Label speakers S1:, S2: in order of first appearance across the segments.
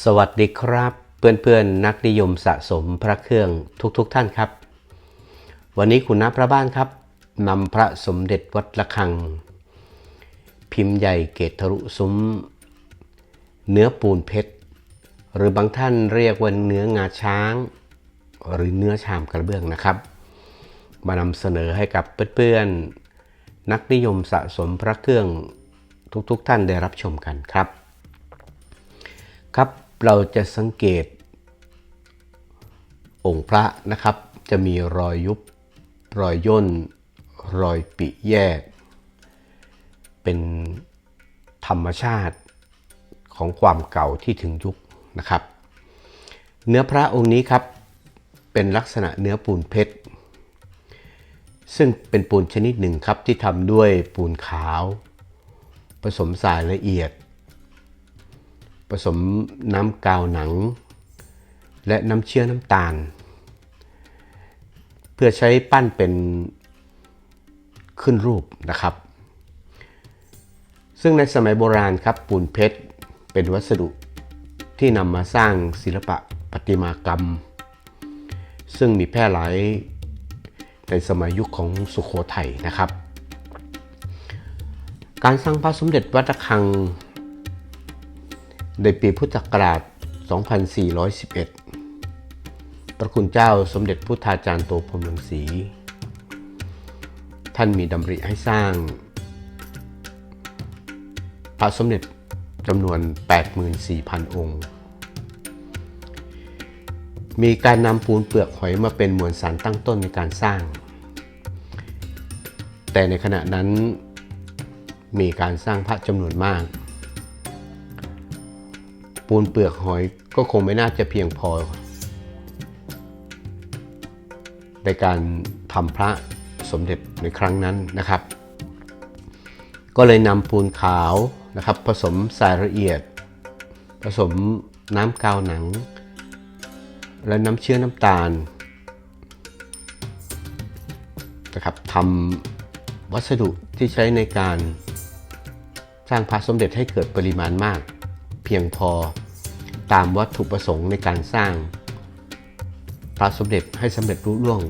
S1: สวัสดีครับ เพื่อนๆ นักนิยมสะสมพระเครื่องทุกๆทท่านครับ วันนี้คุณน้าพระบ้านครับนำพระสมเด็จวัดระฆัง พิมพ์ใหญ่เกตทะลุซุ้ม เนื้อปูนเพชร หรือบางท่านเรียกว่าเนื้องาช้าง หรือเนื้อชามกระเบื้องนะครับ มานำเสนอให้กับเพื่อนๆ นักนิยมสะสมพระเครื่องทุกๆทท่านได้รับชมกันครับครับ เราจะสังเกต องค์พระนะครับ จะมีรอยยุบ รอยย่น รอยปิแยก เป็นธรรมชาติของความเก่าที่ถึงยุคนะครับ เนื้อพระองค์นี้ครับเป็นลักษณะเนื้อปูนเพชร ซึ่งเป็นปูนชนิดหนึ่งครับที่ทำด้วยปูนขาว ผสมสายละเอียด ผสมน้ำกาวหนัง และน้ำเชื้อน้ำตาล เพื่อใช้ปั้นเป็นขึ้นรูปนะครับ ซึ่งในสมัยโบราณครับปูนเพชรเป็นวัสดุที่นำมาสร้างศิลปะประติมากรรม ซึ่งมีแพร่หลายในสมัยยุคของสุขโขทัยนะครับ การสร้างพระสมเด็จวัดระฆัง ในปีพุทธศักราช 2411 พระคุณเจ้าสมเด็จพุทธาจารย์โตพรหมรังสี ท่านมีดำริให้สร้าง พระสมเด็จจำนวน 84,000 องค์ มีการนำปูนเปลือกหอยมาเป็นมวลสารตั้งต้นในการสร้าง แต่ในขณะนั้นมีการสร้างพระจำนวนมาก ปูนเปลือกหอยก็คงไม่น่าจะเพียงพอ ในการทำพระสมเด็จในครั้งนั้นนะครับ ก็เลยนำปูนขาวนะครับ ผสมทรายละเอียด ผสมน้ำกาวหนัง และน้ำเชื้อน้ำตาลนะครับทำวัสดุที่ใช้ในการสร้างพระสมเด็จให้เกิดปริมาณมาก พียงพอ ตามวัตถุประสงค์ในการสร้าง พระสมเด็จให้สำเร็จรุ่ล่วง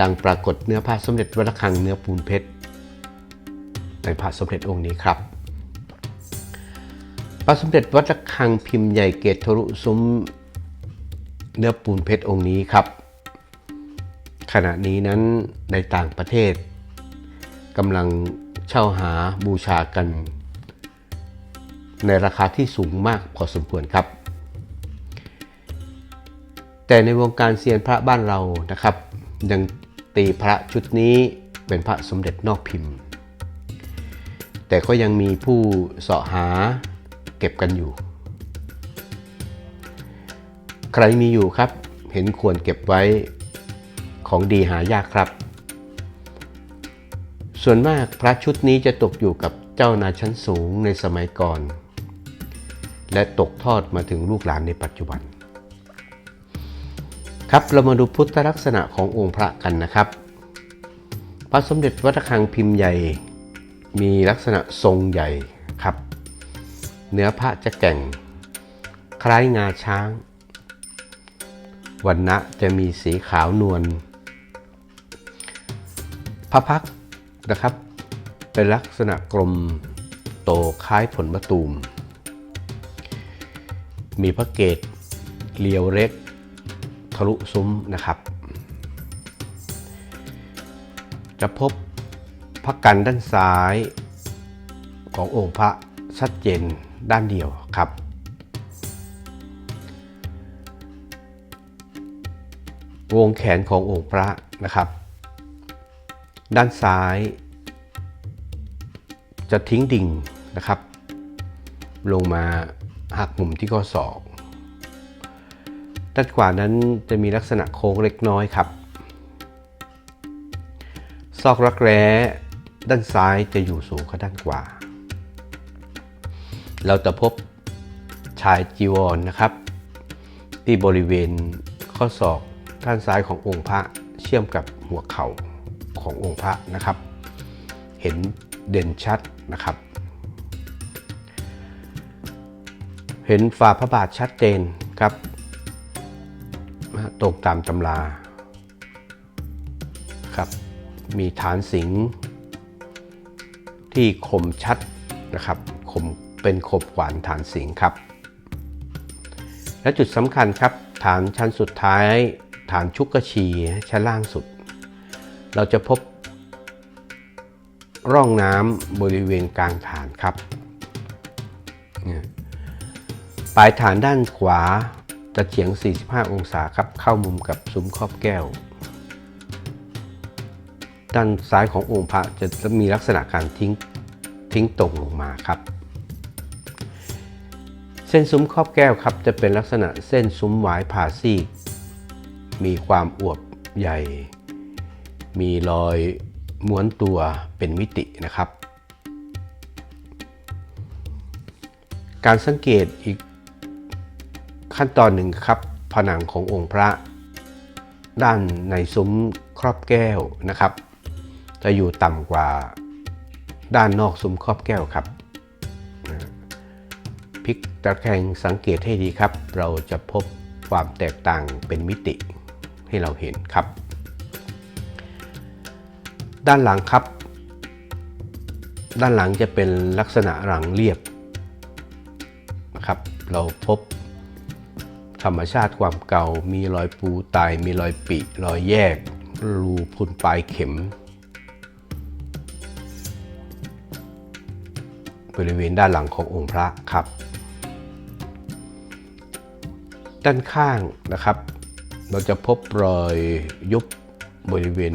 S1: ดังปรากฏเนื้อพระสมเด็จวัดระฆังเนื้อปูนเพชรในพระสมเด็จองค์นี้ครับ พระสมเด็จวัดระฆังพิมพ์ใหญ่เกตทะลุซุ้มเนื้อปูนเพชรองค์นี้ครับ ขณะนี้นั้นในต่างประเทศกำลังเช่าหาบูชากัน ในราคาที่สูงมากพอสมควรครับ แต่ในวงการเซียนพระบ้านเรานะครับ ยังตีพระชุดนี้เป็นพระสมเด็จนอกพิมพ์ แต่ก็ยังมีผู้เสาะหาเก็บกันอยู่ ใครมีอยู่ครับ เห็นควรเก็บไว้ของดีหายากครับ ส่วนมากพระชุดนี้จะตกอยู่กับเจ้านาชั้นสูงในสมัยก่อน และตกทอดมาถึงลูกหลานในปัจจุบัน ครับเรามาดูพุทธลักษณะขององค์พระกันนะครับ พระสมเด็จวัดระฆังพิมพ์ใหญ่ มีลักษณะทรงใหญ่ครับ เนื้อพระจะแก่ง คล้ายงาช้างวันณะจะมีสีขาวนวลพระพักนะครับ เป็นลักษณะกลมโตคล้ายผลมะตูม มีพระเกตเลียวเล็ก ทะลุซุ้มนะครับ จะพบพระกันด้านซ้ายขององค์พระชัดเจนด้านเดียวครับ วงแขนขององค์พระนะครับ ด้านซ้าย จะทิ้งดิ่งนะครับ ลงมา หักมุมที่ข้อศอกด้านขวานั้นจะมีลักษณะโค้งเล็กน้อยครับ ซอกรักแร้ด้านซ้ายจะอยู่สูงกว่าด้านขวา เราจะพบชายจีวรนนะครับ ที่บริเวณข้อศอกด้านซ้ายขององค์พระเชื่อมกับหัวเข่าขององค์พระนะครับ เห็นเด่นชัดนะครับ เห็นฝ่าพระบาทชัดเจนครับตรงตามตำราครับมีฐานสิงห์ที่คมชัดนะครับคมเป็นคมขวานฐานสิงห์ครับ และจุดสำคัญครับ ฐานชั้นสุดท้าย ฐานชุกกชีชั้นล่างสุด เราจะพบร่องน้ำบริเวณกลางฐานครับ ปลายฐานด้านขวาจะเฉียง 45 องศาครับ เข้ามุมกับซุ้มครอบแก้ว ด้านซ้ายขององค์พระจะมีลักษณะการทิ้งทิ้งตรงลงมาครับ เส้นซุ้มครอบแก้วครับ จะเป็นลักษณะเส้นซุ้มหวายผ่าซีก มีความอวบใหญ่ มีรอยม้วนตัวเป็นมิตินะครับ การสังเกตอีก ขั้นตอนหนึ่งครับ ผนังขององค์พระ ด้านในซุ้มครอบแก้วนะครับ จะอยู่ต่ำกว่าด้านนอกซุ้มครอบแก้วครับพลิกตะแคงสังเกตให้ดีครับ เราจะพบความแตกต่างเป็นมิติให้เราเห็นครับ ด้านหลังครับ ด้านหลังจะเป็นลักษณะหลังเรียบนะครับ เราพบ ธรรมชาติความเก่า มีรอยปูตายมีรอยปิรอยแยก รูพุนปลายเข็ม บริเวณด้านหลังขององค์พระครับ ด้านข้างนะครับ เราจะพบรอยยุบบริเวณ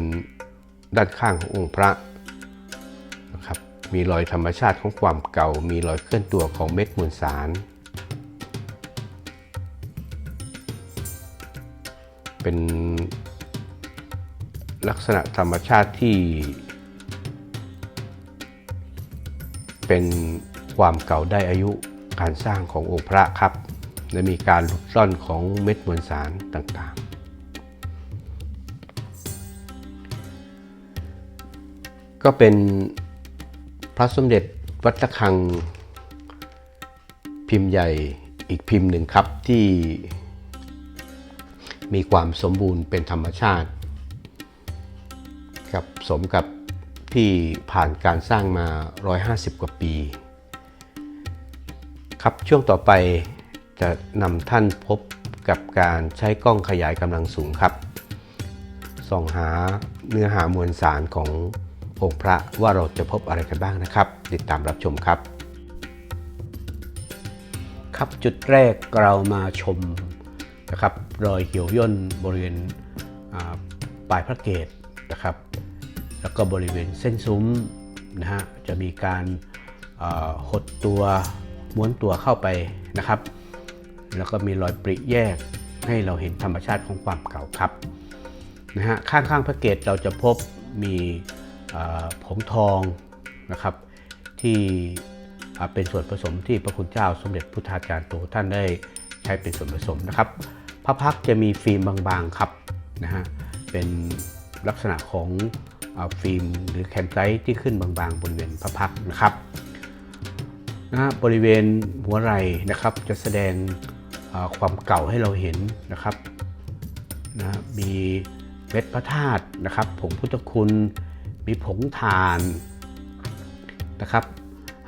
S1: ด้านข้างขององค์พระนะครับมีรอยธรรมชาติของความเก่า มีรอยเคลื่อนตัวของเม็ดมวลสาร เป็นลักษณะธรรมชาติที่ เป็นความเก่าได้อายุการสร้างขององค์พระครับ และมีการหลุดร่อนของเม็ดมวลสารต่างๆ ก็เป็นพระสมเด็จวัดระฆังพิมพ์ใหญ่อีกพิมพ์หนึ่งครับที่ มีความสมบูรณ์เป็นธรรมชาติครับสมกับที่ผ่านการสร้างมา 150 กว่าปี ครับช่วงต่อไปจะนำท่านพบกับการใช้กล้องขยายกำลังสูงครับ ส่องหาเนื้อหามวลสารขององค์พระว่าเราจะพบอะไรกันบ้างนะครับ ติดตามรับชมครับ ครับจุดแรกเรามาชม นะครับรอยเหี่ยวย่นบริเวณปลายพระเกศนะครับ แล้วก็บริเวณเส้นซุ้มนะฮะจะมีการหดตัวม้วนตัวเข้าไปนะครับ แล้วก็มีรอยปริแยกให้เราเห็นธรรมชาติของความเก่าครับนะฮะข้างๆพระเกศเราจะพบมีผงทองนะครับที่เป็นส่วนผสมที่พระคุณเจ้าสมเด็จพุทธาจารย์โตท่านได้ ใช้เป็นส่วนผสมนะครับพระพักจะมีฟิล์มบางๆครับนะฮะเป็นลักษณะของฟิล์มหรือแคนไซต์ที่ขึ้นบางๆ บริเวณพระพักนะครับนะบริเวณหัวไหล่นะครับจะแสดงความเก่าให้เราเห็นนะครับนะมีเม็ดพระธาตุนะครับผงพุทธคุณมีผงทานนะครับ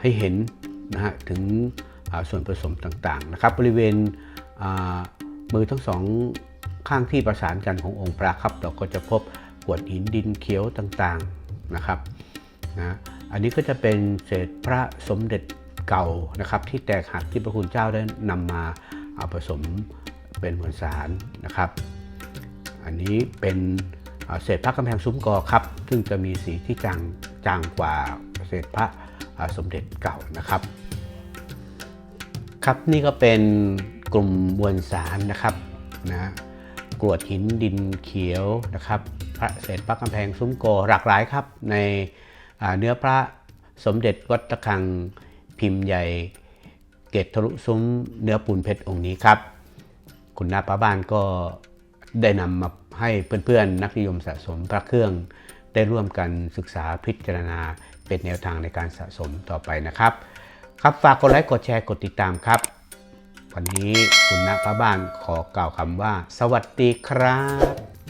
S1: ให้เห็นนะฮะถึง ส่วนผสมต่างๆนะครับบริเวณมือทั้งสองข้างที่ประสานกันขององค์พระครับ เราก็จะพบกวดหินดินเขียวต่างๆนะครับนะอันนี้ก็จะเป็นเศษพระสมเด็จเก่านะครับ ที่แตกหักที่พระคุณเจ้าได้นำมาเอาผสมเป็นมวลสารนะครับ อันนี้เป็นเศษพระกำแพงซุ้มกอครับ ซึ่งจะมีสีที่จางจางกว่าเศษพระสมเด็จเก่านะครับ ครับนี่ก็เป็นกลุ่มมวลสารนะครับนะกรวดหินดินเขียวนะครับ พระเศษพระกำแพงซุ้มโกหลากหลายครับ ในเนื้อพระสมเด็จวัดตะคังพิมพ์ใหญ่ เกตทะลุซุ้มเนื้อปูนเพชรองค์นี้ครับ คุณนาป้าบ้านก็ได้นำมาให้เพื่อนๆ นักนิยมสะสมพระเครื่องได้ร่วมกันศึกษาพิจารณาเป็นแนวทางในการสะสมต่อไปนะครับ ครับฝากกดไลค์กดแชร์กดติดตามครับ วันนี้คุณณพระบ้านขอกล่าวคำว่า สวัสดีครับ